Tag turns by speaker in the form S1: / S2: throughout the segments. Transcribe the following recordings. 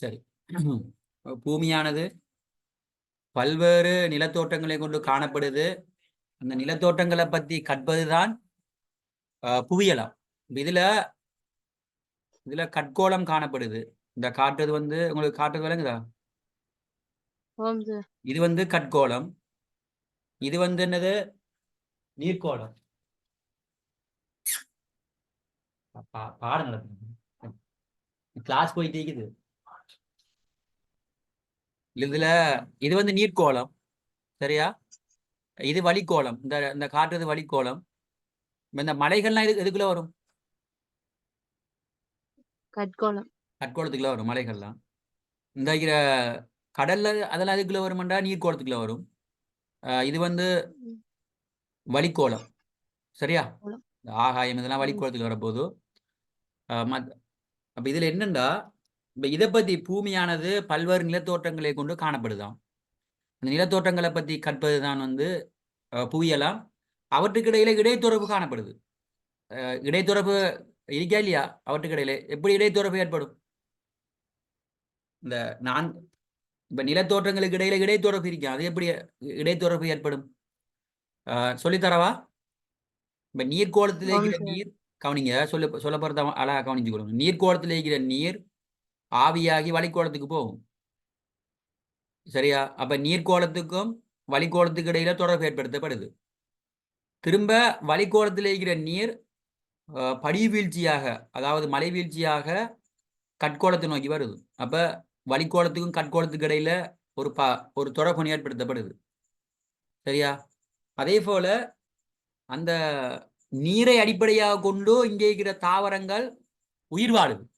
S1: சரி. பூமியானது பல்வேறு நிலத்தோட்டங்களை கொண்டு காணப்படுது. அந்த நிலத்தோட்டங்களை பத்தி கற்பதுதான் புவியலாம். இதுல இதுல கட்கோளம் காணப்படுது. இந்த காட்டுறது வந்து உங்களுக்கு காட்டுறது விளங்குதா? இது வந்து கட்கோளம். இது வந்து என்னது? நீர்க்கோளம். பாடம் நடக்குது கிளாஸ் போயிட்டு இருக்குது. இதுல இது வந்து நீர்க்கோளம். சரியா? இது வழிக்கோளம். இந்த இந்த காட்டுறது வழிக்கோளம். இந்த மலைகள்லாம் எது எதுக்குள்ள வரும்?
S2: கட்கோளம்.
S1: கட்கோளத்துக்குள்ள வரும் மலைகள்லாம். இந்த கடல்ல அதெல்லாம் அதுக்குள்ள வருமாண்டா நீர்க்கோளத்துக்குள்ள வரும். இது வந்து. வழிக்கோளம். சரியா? ஆகாயம் இதெல்லாம்
S2: ம்.
S1: வழிக்கோளத்துக்குள்ள வரப்போகுது. அப்ப இதுல என்னண்டா இதை பத்தி பூமியானது பல்வேறு நிலத்தோற்றங்களை கொண்டு காணப்படுதாம் அந்த நிலத்தோற்றங்களை பத்தி கற்பதுதான் வந்து ஆஹ் புவியலாம் அவற்றுக்கு இடையில இடைத்தொடர்பு காணப்படுது. இடைத்தொடர்பு இருக்கா இல்லையா? அவற்றுக்கு இடையில எப்படி இடைத்தொடர்பு ஏற்படும்? இந்த நான் இப்ப நிலத்தோற்றங்களுக்கு இடையில இடைத்தொடர்பு இருக்கா? அது எப்படி இடைத்தொடர்பு ஏற்படும்? சொல்லித்தரவா இப்ப நீர்க்கோளத்தில் இருக்கிற. நீர் கவனிங்க சொல்ல சொல்ல போறத அழகா கவனிச்சு கொடுங்க நீர்க்கோளத்தில் இருக்கிற நீர் ஆவியாகி வளிக்கோளத்துக்கு போகும். சரியா? அப்ப நீர்க்கோளத்துக்கும் வளிக்கோளத்துக்கு இடையில தொடர்பு ஏற்படுத்தப்படுது. திரும்ப வளிக்கோளத்தில் இருக்கிற நீர் படி வீழ்ச்சியாக அதாவது மலை வீழ்ச்சியாக கட்கோளத்தை நோக்கி வருது. அப்ப வளிக்கோளத்துக்கும் கட்கோளத்துக்கு இடையில ஒரு ப ஒரு தொடர்பு ஏற்படுத்தப்படுது. சரியா? அதே போல அந்த நீரை அடிப்படையாக கொண்டு இங்கே இருக்கிற தாவரங்கள் உயிர் வாழுது.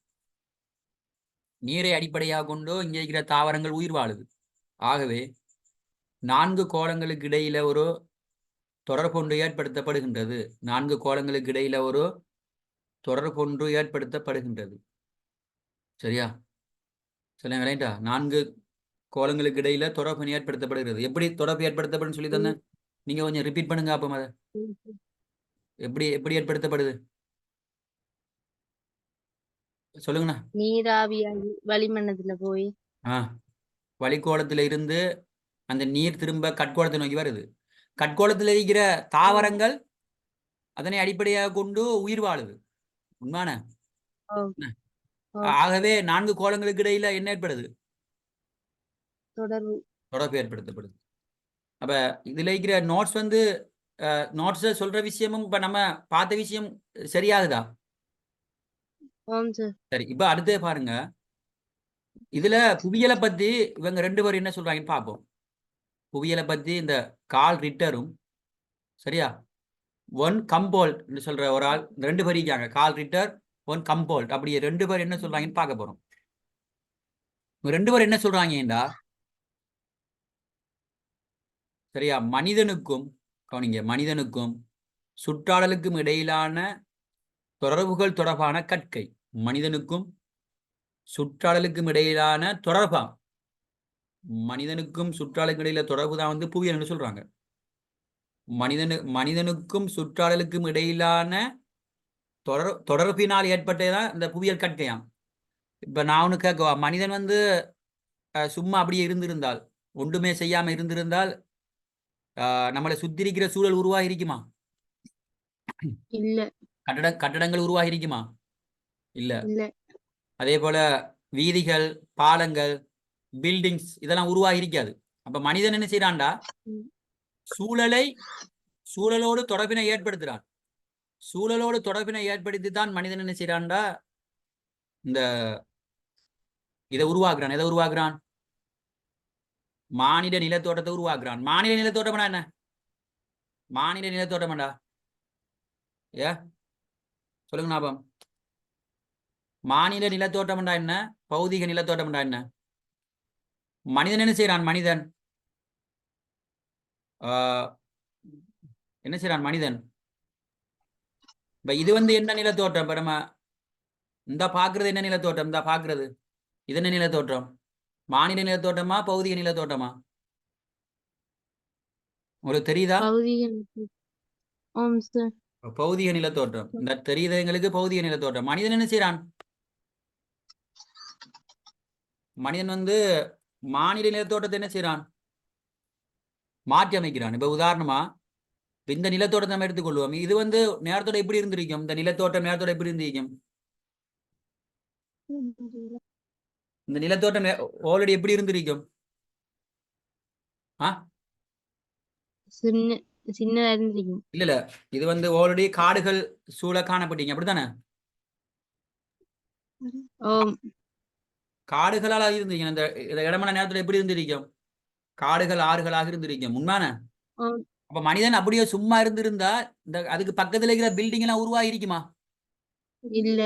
S1: நீரை அடிப்படையாக கொண்டோ இங்கே இருக்கிற தாவரங்கள் உயிர் வாழுது. ஆகவே நான்கு கோலங்களுக்கு இடையில ஒரு தொடர்பொன்று ஏற்படுத்தப்படுகின்றது. நான்கு கோலங்களுக்கு இடையில ஒரு தொடர்பொன்று ஏற்படுத்தப்படுகின்றது. சரியா? சொல்லுங்க ரைட்டா நான்கு கோலங்களுக்கு இடையில தொடர்பு ஏற்படுத்தப்படுகிறது. எப்படி தொடர்பு ஏற்படுத்தப்படும் சொல்லி தந்தேன்? நீங்க கொஞ்சம் ரிப்பீட் பண்ணுங்க அப்ப அதை எப்படி எப்படி ஏற்படுத்தப்படுது? சொல்லுங்கண்ணா.
S2: நீராவியாகி வளிமண்டலத்துல போய்.
S1: ஆ வளிக்கோளத்துல இருந்து அந்த நீர் திரும்ப கட்கோளத்தை நோக்கி வருது. கட்கோளத்தில் இருக்கிற தாவரங்கள் அதனை அடிப்படையாக கொண்டு உயிர் வாழுது.
S2: ஓ.
S1: ஆகவே நான்கு கோலங்களுக்கு இடையில என்ன ஏற்படுது?
S2: தொடர்பு.
S1: தொடர்பு ஏற்படுத்தப்படுது. அப்ப இதுல இருக்கிற நோட்ஸ் வந்து நோட்ஸ் சொல்ற விஷயமும் இப்ப நம்ம பார்த்த விஷயம் சரியாகுதா?
S2: சார்
S1: சரி இப்ப அடுத்து பாருங்க. இதுல புவியியலை பத்தி இவங்க ரெண்டு பேரும் என்ன சொல்றாங்கன்னு பார்ப்போம். புவியியலை பத்தி இந்த கால் ரிட்டரும் சரியா? ஒன் கம்போல்ட் சொல்ற ஒரு ஆள் இந்த ரெண்டு பேர் இருக்காங்க. கால் ரிட்டர் ஒன் கம்போல்ட். அப்படி ரெண்டு பேர் என்ன சொல்றாங்கன்னு பார்க்க போறோம். இவங்க ரெண்டு பேர் என்ன சொல்றாங்கடா சரியா? மனிதனுக்கும் கவனிங்க மனிதனுக்கும் சுற்றாடலுக்கும் இடையிலான தொடர்புகள் தொடர்பான கற்கை. மனிதனுக்கும் சுற்றாடலுக்கும் இடையிலான தொடர்பா? மனிதனுக்கும் சுற்றாடலுக்கும் இடையில தொடர்பு தான் வந்து புவியல்னு சொல்றாங்க. மனிதனு மனிதனுக்கும் சுற்றாடலுக்கும் இடையிலான தொடர் தொடர்பினால் ஏற்பட்டதுதான் இந்த புவியியல் கற்கையாம் இப்ப நான் ஒண்ணு கேட்கவா? மனிதன் வந்து சும்மா அப்படியே இருந்திருந்தால் ஒன்றுமே செய்யாம இருந்திருந்தால் நம்மளை சுத்தி இருக்கிற சூழல் உருவாகி இருக்குமா
S2: இல்ல.
S1: கட்டட கட்டடங்கள் உருவாகி இருக்குமா இல்ல. அதே போல வீதிகள் பாலங்கள் பில்டிங்ஸ் இதெல்லாம் உருவாகி இருக்காது. அப்ப மனிதன் என்ன செய்யறான்டா. சூழலை சூழலோடு தொடர்பினை ஏற்படுத்துறான். சூழலோடு தொடர்பினை ஏற்படுத்தி தான் மனிதன் என்ன செய்யறான்டா இந்த இதை உருவாக்குறான். எதை உருவாக்குறான்? மானிட நிலத்தோட்டத்தை உருவாக்குறான். மானிட நிலத்தோட்டம்னா என்ன? மானிட நிலத்தோட்டமாடா. ஏ? சொல்லுங்க ஞாபகம். மாநில நிலத்தோட்டம்டா என்ன? பௌதிக நிலத்தோட்டம்டா என்ன? மனிதன் என்ன செய்யறான் மனிதன். என்ன செய்யறான் மனிதன். இப்ப இது வந்து என்ன நிலத்தோட்டம் இப்ப நம்ம இந்த பாக்குறது என்ன நிலத்தோட்டம் இந்த பாக்குறது. இது என்ன நிலத்தோட்டம் மாநில நிலத்தோட்டமா பௌதிக நிலத்தோட்டமா உங்களுக்கு தெரியுதா?
S2: பௌதிக
S1: நிலத்தோட்டம் இந்த தெரியுது எங்களுக்கு பௌதிக நிலத்தோட்டம் மனிதன் என்ன செய்யறான் மனிதன் வந்து மாநில நிலத்தோட்டத்தை என்ன செய்றான்? மாற்றி அமைக்கிறான் இப்ப உதாரணமா இந்த நிலத்தோட்டத்தை நம்ம எடுத்துக்கொள்வோம். இது வந்து நேரத்தோட எப்படி இருந்திருக்கும்? இந்த நிலத்தோட்டம் நேரத்தோட எப்படி இருந்திருக்கும்? இந்த நிலத்தோட்டம் ஆல்ரெடி எப்படி இருந்திருக்கும்? இல்ல இல்ல. இது வந்து ஆல்ரெடி காடுகள் சூழ காணப்பட்டீங்க. அப்படித்தானே? காடுகளால இருந்திருக்கும் இந்த இடமான நேரத்துல எப்படி இருந்திருக்கும்? காடுகள் ஆறுகளாக இருந்திருக்கும். உண்மையான. அப்ப மனிதன் அப்படியே சும்மா இருந்திருந்தா இந்த அதுக்கு பக்கத்துல இருக்கிற பில்டிங் எல்லாம் உருவாகி இருக்குமா
S2: இல்ல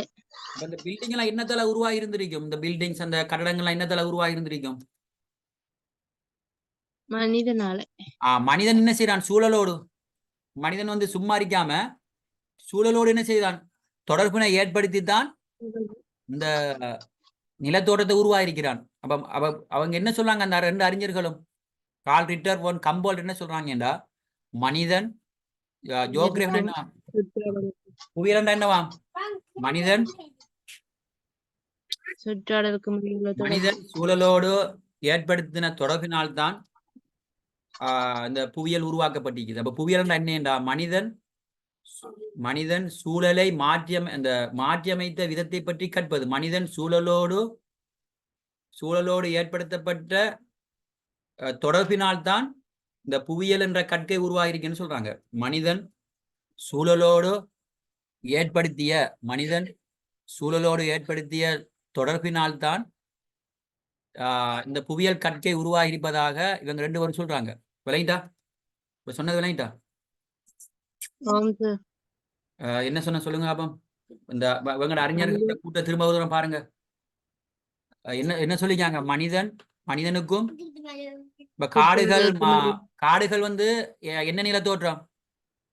S1: இந்த பில்டிங் எல்லாம் என்னத்தால உருவாகி இருந்திருக்கும் இந்த பில்டிங்ஸ் அந்த கட்டடங்கள்லாம் என்னத்தால உருவாகி இருந்திருக்கும்
S2: மனிதனால.
S1: ஆ மனிதன் என்ன செய்றான்? சூழலோடு. மனிதன் வந்து சும்மா இருக்காம சூழலோடு என்ன செய்தான்? தொடர்பினை ஏற்படுத்தித்தான். இந்த நிலத்தோட்டத்தை உருவாயிருக்கிறான். அப்ப அவ அவங்க என்ன சொல்றாங்க அந்த ரெண்டு அறிஞர்களும்? கால் ரிட்டர் ஒன் கம்போல்ட் என்ன சொல்றாங்கடா மனிதன் ஜோக்ரேஃபன் என்ன என்னவா? மனிதன் மனிதன் சூழலோடு ஏற்படுத்தின தொடர்பினால்தான் இந்த புவியியல் உருவாக்கப்பட்டிருக்குது அப்ப புவியியல் என்னண்டா மனிதன் மனிதன் சூழலை மாற்றியம் அந்த மாற்றியமைத்த விதத்தை பற்றி கற்பது. மனிதன் சூழலோடு சூழலோடு ஏற்படுத்தப்பட்ட தொடர்பினால்தான் இந்த புவியியல் என்ற கற்கை உருவாகிருக்குன்னு சொல்றாங்க. மனிதன் சூழலோடு ஏற்படுத்திய மனிதன் சூழலோடு ஏற்படுத்திய தொடர்பினால்தான் ஆஹ் இந்த புவியியல் கற்கை உருவாகியிருப்பதாக இவங்க ரெண்டு பேரும் சொல்றாங்க. விளையிட்டா இப்ப சொன்னது விளையிட்டா
S2: சார்
S1: ஆஹ் என்ன சொன்ன சொல்லுங்க அப்பம் இந்த வ- இவங்களோட அறிஞர்கள் கூட்ட திரும்ப ஒரு பாருங்க. என்ன என்ன சொல்லிக்காங்க மனிதன் மனிதனுக்கும் இப்ப காடுகள் மா- காடுகள் வந்து எ- என்ன நில தோற்றம்?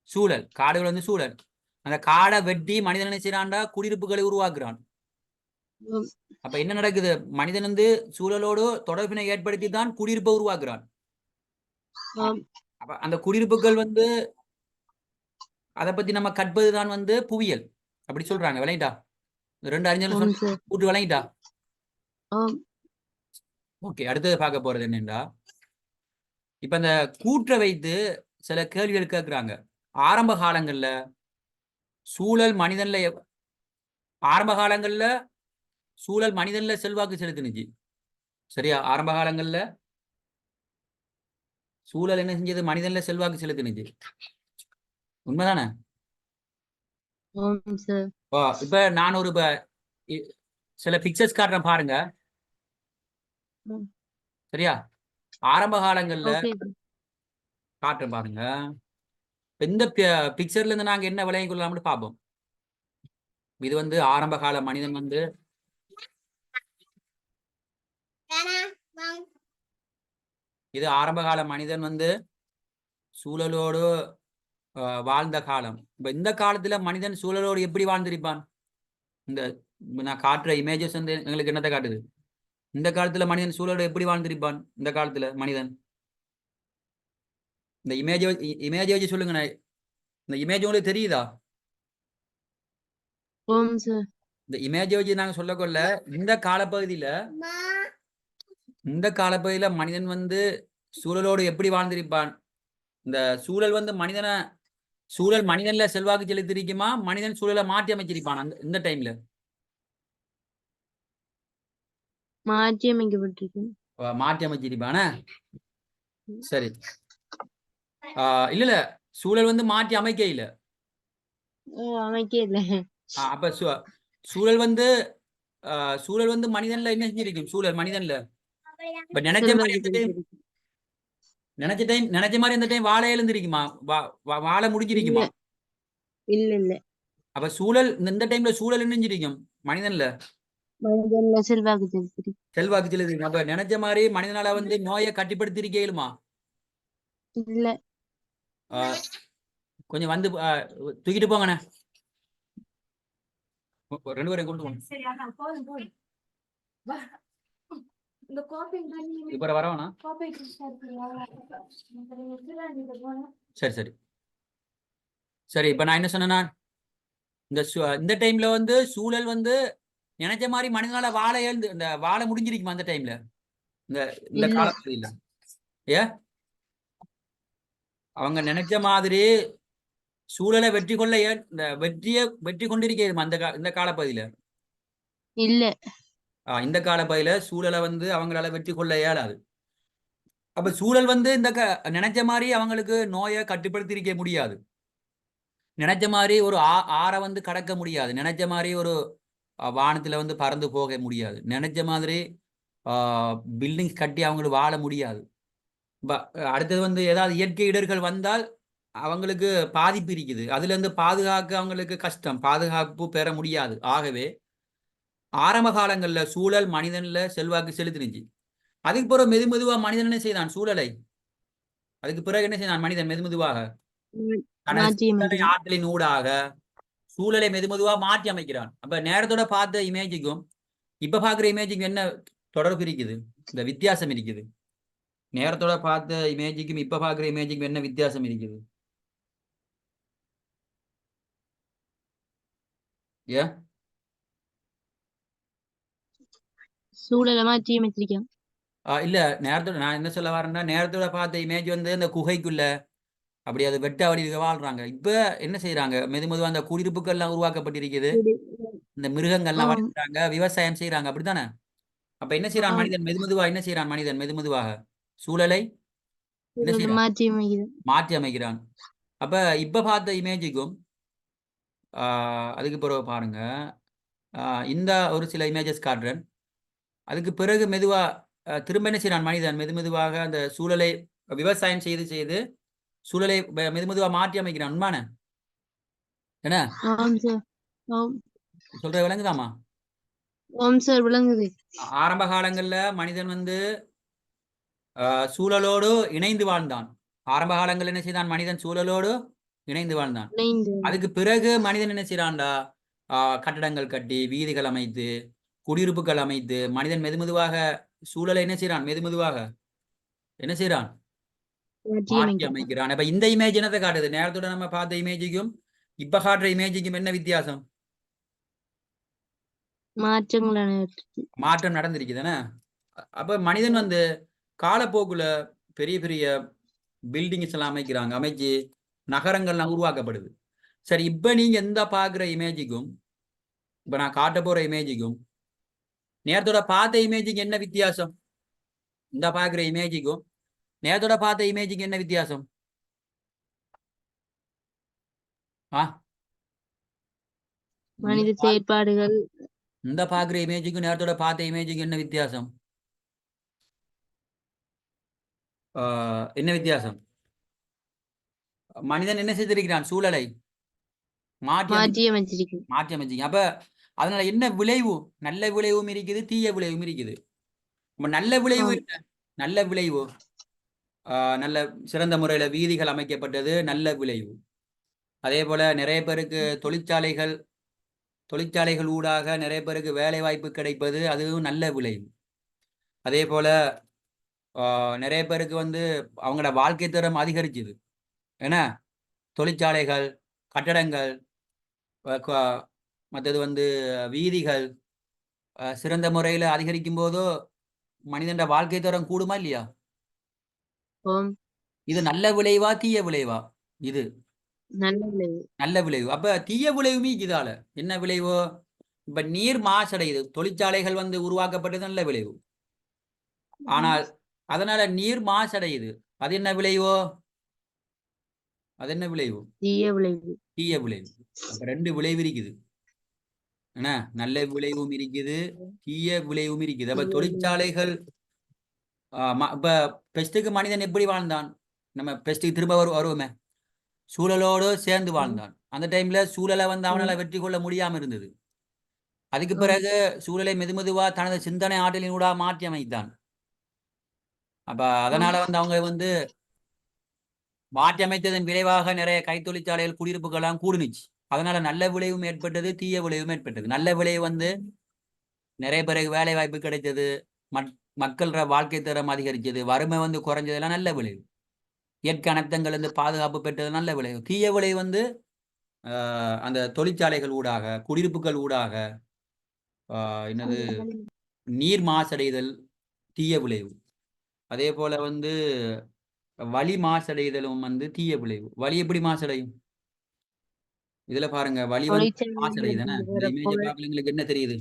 S1: சூழல். காடுகள் வந்து சூழல். அந்த காடை வெட்டி மனிதன் என்ன குடியிருப்புகளை உருவாக்குறான். அப்ப என்ன நடக்குது? மனிதன் வந்து சூழலோடு தொடர்பினை ஏற்படுத்தி தான் குடியிருப்பை உருவாக்குறான்.
S2: ஆம்.
S1: அப்ப அந்த குடியிருப்புகள் வந்து அதை பத்தி நம்ம கற்பதுதான் வந்து புவியியல். அப்படி சொல்றாங்க விளையிட்டா ரெண்டு அறிஞர்கள் கூட்டு விளையிட்டா ஓகே அடுத்தது பார்க்க போறது என்னன்னா இப்ப இந்த கூற்றை வைத்து சில கேள்விகள் கேட்கிறாங்க. ஆரம்ப காலங்கள்ல சூழல் மனிதன்ல ஆரம்ப காலங்கள்ல சூழல் மனிதன்ல செல்வாக்கு செலுத்துனுச்சு. சரியா? ஆரம்ப காலங்கள்ல சூழல் என்ன செஞ்சது? மனிதன்ல செல்வாக்கு செலுத்துனுச்சு. உண்மைதானே? இப்ப நான் ஒரு சில பிக்சர்ஸ் காட்டுறேன் பாருங்க. சரியா? ஆரம்ப காலங்கள்ல காட்டுறேன் பாருங்க. இந்த பிக்சர்ல இருந்து நாங்க என்ன விளைய கொள்ளலாம்னு பார்ப்போம் இது வந்து ஆரம்ப கால மனிதன் வந்து இது ஆரம்ப கால மனிதன் வந்து சூழலோடு வாழ்ந்த காலம். இப்ப இந்த காலத்துல மனிதன் சூழலோடு எப்படி வாழ்ந்திருப்பான்? இந்த நான் காட்டுற இமேஜஸ் வந்து எங்களுக்கு என்னத்தை காட்டுது? இந்த காலத்துல மனிதன் சூழலோடு எப்படி வாழ்ந்திருப்பான்? இந்த காலத்துல மனிதன்? இந்த இமேஜ் இமேஜ் வச்சு சொல்லுங்க நான் இந்த இமேஜ் உங்களுக்கு தெரியுதா? இந்த இமேஜ் வச்சு நாங்க சொல்லக்கொள்ள இந்த காலப்பகுதியில இந்த காலப்பகுதியில மனிதன் வந்து சூழலோடு எப்படி வாழ்ந்திருப்பான்? இந்த சூழல் வந்து மனிதனை சூழல் மனிதன்ல செல்வாக்கு செலுத்திருக்குமா மனிதன் சூழலை மாற்றி அமைச்சிருப்பான்? அந்த இந்த டைம்ல
S2: மாற்றி அமைக்கப்பட்டிருக்கு.
S1: மாற்றி அமைச்சிருப்பானே? சரி. ஆஹ் இல்ல இல்ல. சூழல் வந்து மாற்றி அமைக்க இல்ல
S2: அமைக்க இல்ல
S1: அப்ப சூழல் வந்து சூழல் வந்து மனிதன்ல என்ன செஞ்சிருக்கும்? சூழல் மனிதன்ல. இப்ப நினைச்ச மாதிரி நினைச்ச டைம் நினைச்ச மாதிரி இந்த டைம் வாழை எழுந்திருக்குமா? வாழை முடிஞ்சிருக்குமா?
S2: இல்ல. இல்ல
S1: அப்ப சூழல் இந்த- டைம்ல சூழல் என்னஞ்சிருக்கும் மனிதன்ல.
S2: செல்வாக்கு
S1: செல்வாக்கு செலுத்திருக்கும் அப்ப நினைச்ச மாதிரி மனிதனால வந்து நோயை கட்டிப்படுத்தி இருக்கேலுமா
S2: இல்ல.
S1: கொஞ்சம் வந்து தூக்கிட்டு போங்கண்ணே. ரெண்டு பேரையும் கொண்டு போங்க
S3: சரி அதான் போதும் போதும் வா. இந்த கோப்பை
S1: இப்ப வரவனா
S3: கோப்பை
S1: சரி சரி. சரி இப்ப நான் என்ன சொன்னேன்னா இந்த இந்த டைம்ல வந்து சூழல் வந்து நினைச்ச மாதிரி மனிதனால வாழ எழுந்து இந்த வாழ முடிஞ்சிருக்குமா அந்த டைம்ல இந்த இந்த
S2: இல்ல.
S1: காலப்பகுதியில ஏ? அவங்க நினைச்ச மாதிரி சூழலை வெற்றி கொள்ள இந்த வெற்றிய வெற்றி கொண்டிருக்கிறது அந்த இந்த காலப்பகுதியில?
S2: இல்ல.
S1: இந்த இந்த காலப்பகுதியில சூழலை வந்து அவங்களால வெற்றி கொள்ள இயலாது. அப்ப சூழல் வந்து இந்த க நினைச்ச மாதிரி அவங்களுக்கு நோயை கட்டுப்படுத்திருக்க முடியாது. நினைச்ச மாதிரி ஒரு ஆ ஆறை வந்து கடக்க முடியாது. நினைச்ச மாதிரி ஒரு வானத்துல வந்து பறந்து போக முடியாது. நினைச்ச மாதிரி பில்டிங்ஸ் கட்டி அவங்களுக்கு வாழ முடியாது. அடுத்தது வந்து ஏதாவது இயற்கை இடர்கள் வந்தால் அவங்களுக்கு பாதிப்பு இருக்குது. அதுலேருந்து பாதுகாக்க அவங்களுக்கு கஷ்டம். பாதுகாப்பு பெற முடியாது. ஆகவே ஆரம்ப காலங்கள்ல சூழல் மனிதன்ல செல்வாக்கு செலுத்தினுச்சு. அதுக்கு பிறகு மெது மெதுவா மனிதன் என்ன செய்தான்? சூழலை. அதுக்கு பிறகு என்ன செய்தான் மனிதன் மெது மெதுவாக. ஆற்றலின் ஊடாக சூழலை மெது மெதுவா மாற்றி அமைக்கிறான். அப்ப நேரத்தோட பார்த்த இமேஜுக்கும் இப்ப பாக்குற இமேஜுக்கும் என்ன தொடர்பு இருக்குது? இந்த வித்தியாசம் இருக்குது. நேரத்தோட பார்த்த இமேஜுக்கும் இப்ப பாக்குற இமேஜுக்கும் என்ன வித்தியாசம் இருக்குது? ஏ?
S2: சூழலை மாற்றி அமைச்சிருக்கான்
S1: ஆ, இல்ல நேரத்தோட நான் என்ன சொல்ல வரேன்னா நேரத்தோட பார்த்த இமேஜ் வந்து இந்த குகைக்குள்ள அப்படி அது வெட்ட வடிவுக வாழ்றாங்க. இப்ப என்ன செய்யறாங்க மெது மெதுவா அந்த குடியிருப்புகள் எல்லாம் உருவாக்கப்பட்டிருக்குது இந்த மிருகங்கள்லாம். வளர்க்குறாங்க விவசாயம் செய்யறாங்க அப்படித்தானே? அப்ப என்ன செய்யறான். மனிதன்? மெது மெதுவா என்ன செய்யறான் மனிதன்? மெது மெதுவாக? சூழலை
S2: மாற்றி அமைக்கிறான்.
S1: அப்ப இப்ப பார்த்த இமேஜுக்கும் அதுக்கு பிறகு பாருங்க. இந்த ஒரு சில இமேஜஸ் காட்டுறேன். அதுக்கு பிறகு மெதுவா ஆஹ் திரும்ப என்ன செய்யறான் மனிதன்? மெது மெதுவாக அந்த சூழலை விவசாயம் செய்து செய்து சூழலை மெது மெதுவா மாற்றி அமைக்கிறான். உண்மையான என்ன? சொல்ற விளங்குதாமா? ஆரம்ப காலங்கள்ல மனிதன் வந்து சூழலோடு இணைந்து வாழ்ந்தான். ஆரம்ப காலங்கள்ல என்ன செய்தான்? மனிதன் சூழலோடு இணைந்து வாழ்ந்தான். அதுக்கு பிறகு மனிதன் என்ன செய்யறான்டா கட்டடங்கள் கட்டி வீதிகள் அமைத்து குடியிருப்புகள் அமைத்து மனிதன் மெதுமெதுவாக சூழலை என்ன செய்யறான் மெதுமெதுவாக என்ன செய்யறான்
S2: மாற்றி அமைக்கிறான்.
S1: அப்ப இந்த இமேஜ் என்னத்தை காட்டுது? நேரத்தோட நம்ம பார்த்த இமேஜுக்கும் இப்ப காட்டுற இமேஜுக்கும் என்ன வித்தியாசம்? மாற்றம் நடந்திருக்குதானே அப்ப மனிதன் வந்து காலப்போக்குல பெரிய பெரிய பில்டிங்ஸ் எல்லாம் அமைக்கிறாங்க. அமைச்சு நகரங்கள்லாம் உருவாக்கப்படுது. சரி இப்ப நீங்க எந்த பாக்குற இமேஜுக்கும் இப்ப நான் காட்ட போற இமேஜுக்கும் நேரத்தோட பார்த்த இமேஜுக்கு என்ன வித்தியாசம்? இந்த பாக்குற இமேஜுக்கும் நேரத்தோட பார்த்த இமேஜுக்கு என்ன வித்தியாசம்? ஆ?
S2: மனித செயற்பாடுகள்.
S1: இந்த பாக்குற இமேஜுக்கும் நேரத்தோட பார்த்த இமேஜுக்கு என்ன வித்தியாசம்? என்ன வித்தியாசம்? மனிதன் என்ன செய்திருக்கிறான்? சூழலை மாற்றி
S2: மாற்றி அமைச்சிருக்கு
S1: மாற்றி அமைச்சிங்க அப்ப அதனால என்ன விளைவு? நல்ல விளைவும் இருக்குது தீய விளைவும் இருக்குது. அப்ப நல்ல விளைவு. என்ன? நல்ல விளைவு. நல்ல சிறந்த முறையில வீதிகள் அமைக்கப்பட்டது நல்ல விளைவு. அதே போல நிறைய பேருக்கு தொழிற்சாலைகள் தொழிற்சாலைகள் ஊடாக நிறைய பேருக்கு வேலை வாய்ப்பு கிடைப்பது அதுவும் நல்ல விளைவு. அதே போல நிறைய பேருக்கு வந்து அவங்களோட வாழ்க்கை தரம் அதிகரிச்சுது. ஏன்னா தொழிற்சாலைகள் கட்டடங்கள் மற்றது வந்து வீதிகள் சிறந்த முறையில் அதிகரிக்கும் போதோ மனிதன் வாழ்க்கை தரம் கூடுமா இல்லையா? இது நல்ல விளைவா தீய விளைவா இது?
S2: நல்ல விளைவு.
S1: நல்ல விளைவு. அப்ப தீய விளைவுமே இதால என்ன விளைவோ? இப்ப நீர் மாசடையுது. தொழிற்சாலைகள் வந்து உருவாக்கப்பட்டது நல்ல விளைவு. ஆனால் அதனால நீர் மாசடையுது. அது என்ன விளைவோ? அது என்ன விளைவு?
S2: தீய விளைவு.
S1: தீய விளைவு. ரெண்டு விளைவு இருக்குது. என்ன? நல்ல விளைவும் இருக்குது தீய விளைவும் இருக்குது. அப்ப. தொழிற்சாலைகள் இப்ப பெஸ்ட்டுக்கு மனிதன் எப்படி வாழ்ந்தான்? நம்ம பெஸ்ட்டுக்கு திரும்ப வரு வருவோமே. சூழலோடு சேர்ந்து வாழ்ந்தான். அந்த டைம்ல சூழலை வந்து அவனால வெற்றி கொள்ள முடியாம இருந்தது. அதுக்கு. பிறகு சூழலை மெதுமெதுவா தனது சிந்தனை ஆற்றலினூடா மாற்றி அமைத்தான். அப்ப அதனால வந்து அவங்க வந்து மாற்றி அமைத்ததன் விளைவாக நிறைய கைத்தொழிற்சாலைகள் குடியிருப்புகள்லாம் கூடுனுச்சு. அதனால நல்ல விளைவும் ஏற்பட்டது தீய விளைவும் ஏற்பட்டது. நல்ல விளைவு வந்து நிறைய பேருக்கு வேலை வாய்ப்பு கிடைத்தது மக் வாழ்க்கை தரம் அதிகரிச்சது வறுமை வந்து குறைஞ்சதெல்லாம் நல்ல விளைவு. இயற்கை அனர்த்தங்கள் வந்து பாதுகாப்பு பெற்றது நல்ல விளைவு. தீய விளைவு வந்து ஆஹ் அந்த தொழிற்சாலைகள் ஊடாக குடியிருப்புகள் ஊடாக ஆஹ் என்னது நீர் மாசடைதல் தீய விளைவு. அதே போல வந்து வலி மாசடைதலும் வந்து தீய விளைவு. வலி எப்படி மாசடையும்? இதுல பாருங்க தானே? இந்த இமேஜ் பார்க்கல எங்களுக்கு என்ன தெரியுது.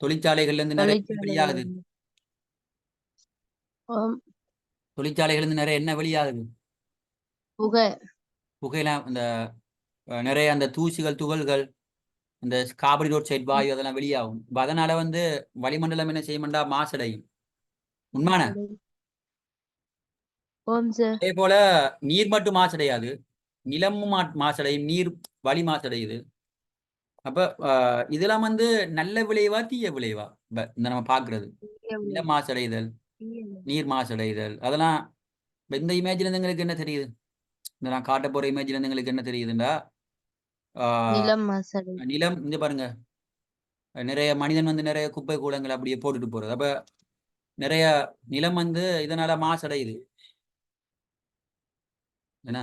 S1: தொழிற்சாலைகள்ல இருந்து நிறைய வெளியாகுது. தொழிற்சாலைகள்ல இருந்து நிறைய என்ன வெளியாகுது?
S2: புகை.
S1: புகையெல்லாம் இந்த நிறைய அந்த தூசிகள் துகள்கள் இந்த கார்பன் டை ஆக்சைடு வாயு அதெல்லாம் வெளியாகும். அதனால வந்து வளிமண்டலம் என்ன செய்யும்டா மாசடையும். உண்மையான அதே போல நீர் மட்டும் மாசடையாது. நிலமும் மாசடையும் நீர் வழி மாசடையுது. அப்ப இதெல்லாம் வந்து நல்ல விளைவா தீய விளைவா? இந்த நம்ம பாக்குறது நில மாசடைதல் நீர் மாசடைதல் அதெல்லாம் இந்த இமேஜ்ல இருந்து எங்களுக்கு என்ன தெரியுது? இந்த நான் காட்ட போற இமேஜ்ல இருந்து எங்களுக்கு என்ன தெரியுதுண்டா?
S2: நிலம்
S1: நிலம் இங்க பாருங்க. நிறைய மனிதன் வந்து நிறைய குப்பை கூலங்கள் அப்படியே போட்டுட்டு போறது. அப்ப நிறைய நிலம் வந்து இதனால மாசடையுது. என்ன?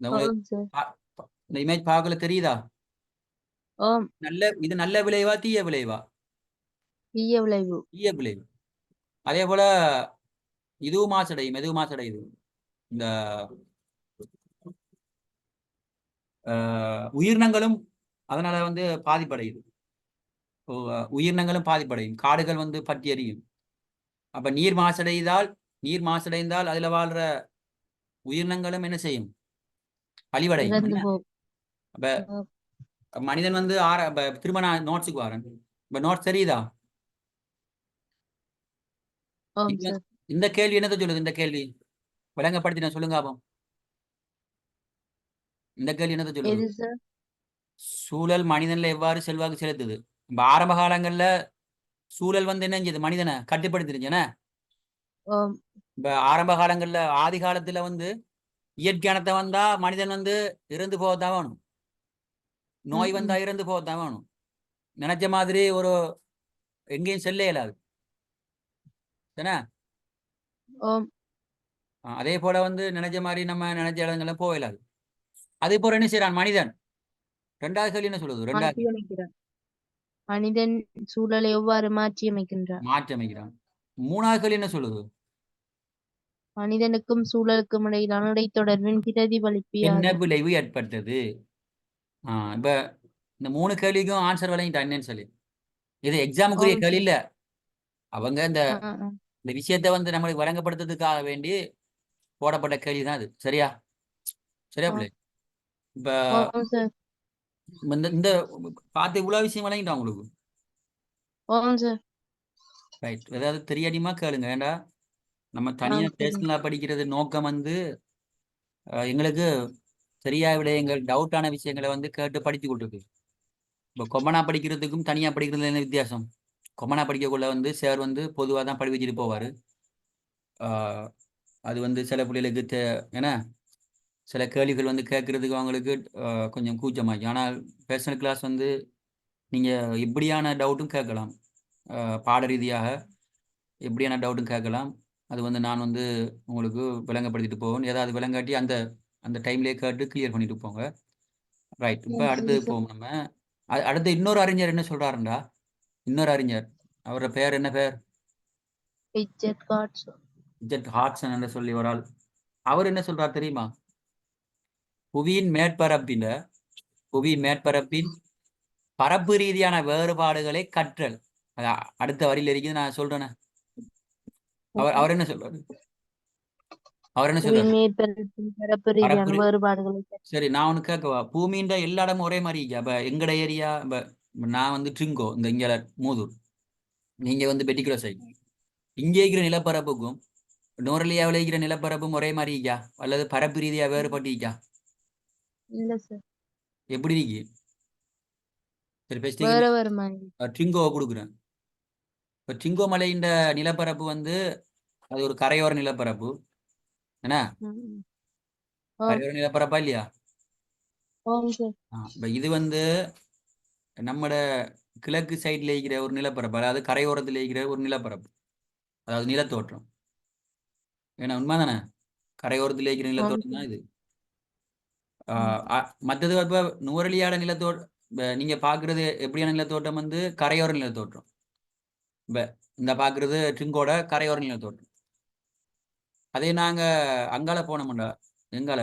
S1: இந்த இமேஜ் பார்க்கல தெரியுதா? நல்ல இது நல்ல விளைவா தீய விளைவா?
S2: தீய விளைவு.
S1: தீய விளைவு. அதே போல இதுவும் மாசடையும் எதுவும் மாசடையுது இந்த உயிரினங்களும் அதனால வந்து பாதிப்படையுது. உயிரினங்களும் பாதிப்படையும். காடுகள் வந்து பற்றி எரியும். அப்ப நீர் மாசடைந்தால் நீர் மாசடைந்தால் அதுல வாழ்ற உயிரினங்களும் என்ன செய்யும்?
S2: போகும்
S1: அப்ப மனிதன் வந்து ஆற திரும்ப நான் நோட்ஸுக்கு வரேன். இப்ப நோட்ஸ் தெரியுதா? இந்த- கேள்வி என்னத்த சொல்லுது இந்த கேள்வி? விளங்கப்படுத்தின சொல்லுங்க அப்போ. இந்த கேள்வி என்னத்த சொல்லுது? சூழல் மனிதன்ல எவ்வாறு செல்வாக்கு செலுத்துது? இப்ப ஆரம்ப காலங்கள்ல சூழல் வந்து என்ன செஞ்சது? மனிதனை கட்டுப்படுத்திருச்சுன இப்ப ஆரம்ப காலங்கள்ல ஆதி காலத்துல வந்து இயற்கையானத்தை வந்தா மனிதன் வந்து இறந்து போகத்தான் வேணும். நோய் வந்தா இறந்து போகத்தான் வேணும். நினைச்ச மாதிரி ஒரு எங்கேயும் செல்ல இயலாது. அதே போல வந்து நினைச்ச மாதிரி நம்ம நினைச்ச இடங்கள்ல போக இயலாது. அதே போல என்ன செய்யறான் மனிதன். ரெண்டாவது கேள்வி என்ன சொல்லுது? ரெண்டாவது
S2: மனிதன் சூழலை எவ்வாறு மாற்றி அமைக்கின்றார்?
S1: மாற்றி அமைக்கிறான். மூணாவது கேள்வி என்ன சொல்லுது?
S2: மனிதனுக்கும் சூழலுக்கும் இடையிலான இடைத்தொடர்பின் பிரதிபலிப்பு
S1: என்ன? விளைவு ஏற்படுத்தது? ஆஹ் இப்ப இந்த மூணு கேள்விக்கும் ஆன்சர் விளங்கிட்டான் என்னன்னு சொல்லி. இது எக்ஸாமுக்குரிய கேள்வி இல்ல. அவங்க இந்த. இந்த விஷயத்தை வந்து நம்மளுக்கு வழங்கப்படுத்துறதுக்காக வேண்டி போடப்பட்ட கேள்வி தான் இது சரியா சரியா. பிள்ளை? இப்ப இந்த இந்த பார்த்து இவ்வளவு விஷயம் வழங்கிட்டான் உங்களுக்கு. ரைட் ஏதாவது தெரியாடிமா கேளுங்க. ஏண்டா? நம்ம தனியா. பேசலாம் படிக்கிறது நோக்கம் வந்து எங்களுக்கு தெரியாத விடயங்கள் டவுட்டான விஷயங்களை வந்து கேட்டு படித்து கொடுத்துருக்கு இப்போ கொமனா படிக்கிறதுக்கும் தனியா படிக்கிறது என்ன வித்தியாசம்? கொமனா படிக்கக்குள்ள வந்து சார் வந்து பொதுவாக தான் படி வச்சுட்டு போவார். அது வந்து சில பிள்ளைகளுக்கு தே ஏன்னா சில கேள்விகள் வந்து கேட்கறதுக்கு அவங்களுக்கு கொஞ்சம் கூச்சமாச்சு ஆனால் பர்சனல் கிளாஸ் வந்து நீங்கள் எப்படியான டவுட்டும் கேட்கலாம். பாட ரீதியாக எப்படியான டவுட்டும் கேட்கலாம். அது வந்து நான் வந்து உங்களுக்கு விளங்கப்படுத்திட்டு போவேன். ஏதாவது விளங்காட்டி அந்த அந்த டைம்லேயே கேட்டு கிளியர் பண்ணிட்டு போங்க. ரைட் இப்போ
S2: ம்,
S1: அடுத்து
S2: சரி சார்.
S1: போவோம் நம்ம. அடுத்து இன்னொரு அறிஞர் என்ன சொல்றாருண்டா? இன்னொரு அறிஞர். அவரோட பேர் என்ன பேர்?
S2: Richard God's.
S1: ஜெட் ஹாட்சன் என்று சொல்லி ஒரு ஆள். அவர் என்ன சொல்றார் தெரியுமா? புவியின் மேற்பரப்பின் புவியின் மேற்பரப்பின் பரப்பு ரீதியான வேறுபாடுகளை கற்றல். அடுத்த வரியில இருக்குது நான் சொல்றேனே. அவர் அவர் என்ன சொல்றாரு? அவர் என்ன சொல்றாரு? சரி நான் ஒன்று கேட்கவா? பூமியின் எல்லா இடமும் ஒரே மாதிரி இருக்கா. இப்போ எங்கட ஏரியா? நான் வந்து ட்ரிங்கோ இந்த இங்கே மூதூர். நீங்க வந்து பெட்டிக்குலர் சைட். இங்கே இருக்கிற நிலப்பரப்புக்கும் நோரலியாவில் இருக்கிற நிலப்பரப்பும் ஒரே மாதிரி இருக்கா. அல்லது பரப்பு ரீதியா வேறுபட்டு இருக்கா.
S2: இல்ல சார்
S1: எப்படி இருக்கு? சரி
S2: மாதிரி.
S1: ட்ரிங்கோவை கொடுக்குறேன். இப்போ ட்ரிங்கோ மலையின் நிலப்பரப்பு வந்து அது ஒரு கரையோர நிலப்பரப்பு. என்ன? கரையோர நிலப்பரப்பா இல்லையா? இப்போ இது வந்து நம்மட கிழக்கு சைடில் இருக்கிற ஒரு நிலப்பரப்பு அதாவது கரையோரத்தில் இருக்கிற ஒரு நிலப்பரப்பு. அதாவது நிலத்தோற்றம். ஏன்னா உண்மைதானே? கரையோரத்தில் இருக்கிற நிலத்தோற்றம் தான் இது. மத்தது இப்போ நுவரலியாட நிலத்தோட் இப்ப நீங்க பாக்குறது எப்படியான நிலத்தோட்டம் வந்து? கரையோர நிலத்தோற்றம். இப்ப இந்த பாக்குறது ட்ரிங்கோட கரையோர நிலத்தோட்டம் அதே நாங்க அங்கால போனோம்டா எங்கால?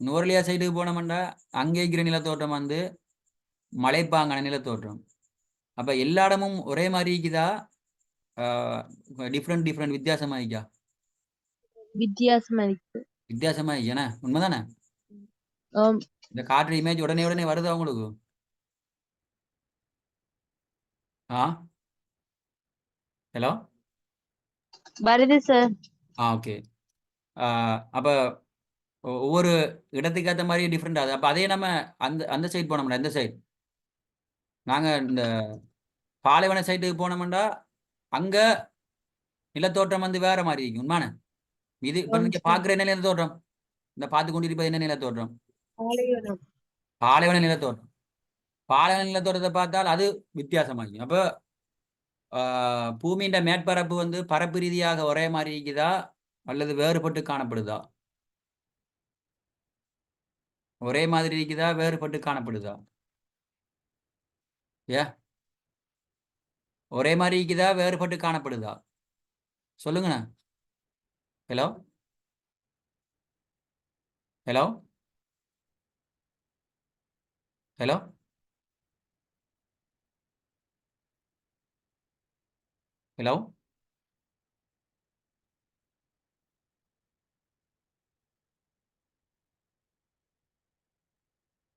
S1: நுவரலியா சைடுக்கு போனோம்டா அங்கே இருக்கிற நிலத்தோட்டம் வந்து மலைப்பாங்கான நிலத்தோற்றம். அப்ப எல்லா இடமும் ஒரே மாதிரி இருக்குதா? டிஃப்ரெண்ட் டிஃப்ரெண்ட் வித்தியாசமா இருக்கா?
S2: வித்தியாசமா இருக்கு.
S1: வித்தியாசமா இருக்கேனா உண்மைதானே? இந்த காற்று இமேஜ் உடனே உடனே வருதா உங்களுக்கு? ஆ? ஹலோ
S2: வருது சார்
S1: ஆ ஓகே அப்போ ஒவ்வொரு இடத்துக்கு ஏற்ற மாதிரி டிஃப்ரெண்ட் ஆகுது அப்போ அதே நம்ம அந்த அந்த சைடு போனோம்னா எந்த சைடு நாங்கள் இந்த பாலைவன சைடுக்கு போனோம்னா அங்கே நிலத்தோற்றம் வந்து வேற மாதிரி இருக்கும் உண்மையான இது இப்போ நீங்கள். பார்க்குற என்ன நிலத்தோற்றம்? இந்த பார்த்து கொண்டிருப்பது என்ன நிலத்தோற்றம். பாலைவன நிலத்தோற்றம். பாலைவன நிலத்தோற்றத்தை பார்த்தால் அது வித்தியாசமாகும் அப்போ பூமியின் மேற்பரப்பு வந்து பரப்பு ரீதியாக ஒரே மாதிரி இருக்குதா? அல்லது வேறுபட்டு காணப்படுதா? ஒரே மாதிரி இருக்குதா வேறுபட்டு காணப்படுதா? ஏ? ஒரே மாதிரி இருக்குதா வேறுபட்டு காணப்படுதா? சொல்லுங்கண்ணா. ஹலோ? ஹலோ? ஹலோ? ஹலோ?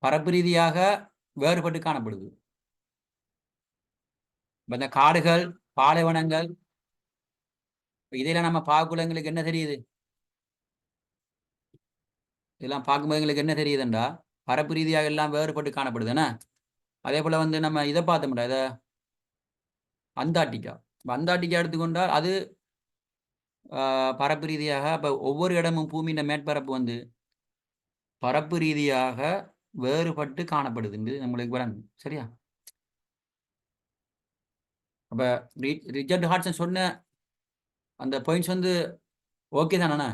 S1: பரப்பு ரீதியாக வேறுபட்டு காணப்படுது. இந்த காடுகள் பாலைவனங்கள் இதெல்லாம் நம்ம பார்க்கக்குள்ள எங்களுக்கு என்ன தெரியுது? இதெல்லாம் பார்க்கும்போது எங்களுக்கு என்ன தெரியுதுண்டா பரப்பு ரீதியாக எல்லாம் வேறுபட்டு காணப்படுது என்ன? அதே போல வந்து நம்ம இதை பார்த்தோம்டா இதை அந்தாட்டிக்கா அந்தாட்டிக்கா எடுத்துக்கொண்டால் அது பரப்பு ரீதியாக இப்போ ஒவ்வொரு இடமும் பூமியின் மேற்பரப்பு வந்து பரப்பு ரீதியாக வேறுபட்டு காணப்படுதுன்னு நம்மளுக்கு விளங்கும் சரியா? அப்போ ரிச்சர்ட் ஹாட்சன் சொன்ன அந்த பாயிண்ட்ஸ் வந்து ஓகே தானே